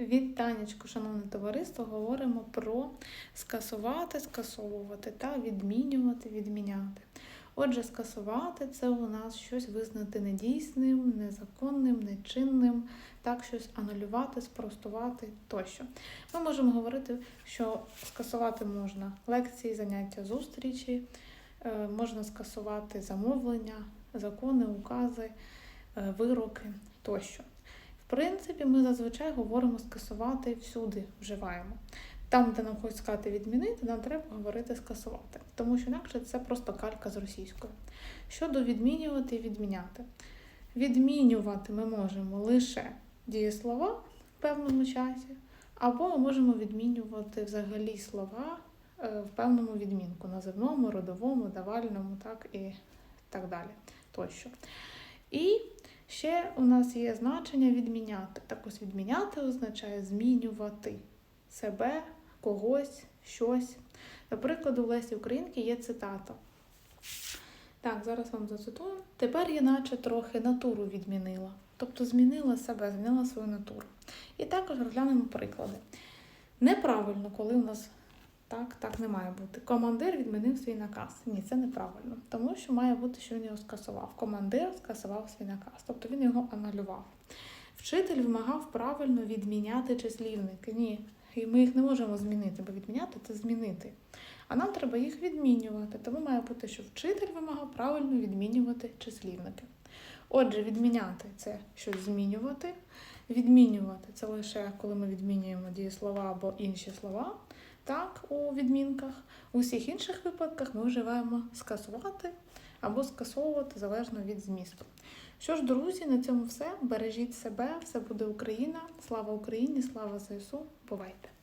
Вітанечко, шановне товариство, говоримо про скасувати, скасовувати та відмінювати, відміняти. Отже, скасувати це у нас щось визнати недійсним, незаконним, нечинним, так щось анулювати, спростувати тощо. Ми можемо говорити, що скасувати можна лекції, заняття, зустрічі, е, можна скасувати замовлення, закони, укази, е, вироки тощо. Принципі, ми зазвичай говоримо скасувати всюди вживаємо. Там, де нам хочуть сказати відмінити, нам треба говорити скасувати, тому що інакше це просто калька з російської. Щодо відмінювати і відміняти. Відмінювати ми можемо лише дієслова в певному часі, або ми можемо відмінювати взагалі слова е, в певному відмінку називному, родовому, давальному, так і так далі. Тощо. І Ще у нас є значення відміняти. Так ось відміняти означає змінювати себе, когось, щось. Наприклад, у Лесі Українки є цитата. Так, зараз вам зацитую. Тепер я наче трохи натуру відмінила. Тобто змінила себе, змінила свою натуру. І також розглянемо приклади. Неправильно, коли у нас так, так не має бути. Командир відмінив свій наказ. Ні, це неправильно, тому що має бути, що він його скасував. Командир скасував свій наказ, тобто він його анулював. Вчитель вимагав правильно відміняти числівники. Ні, і ми їх не можемо змінити, бо відміняти це змінити. А нам треба їх відмінювати. Тому має бути, що вчитель вимагав правильно відмінювати числівники. Отже, відміняти це щось змінювати. Відмінювати це лише коли ми відмінюємо дієслова або інші слова. Так, у відмінках. У всіх інших випадках ми вживаємо скасувати або скасовувати залежно від змісту. Що ж, друзі, на цьому все. Бережіть себе, все буде Україна. Слава Україні, слава ЗСУ. Бувайте!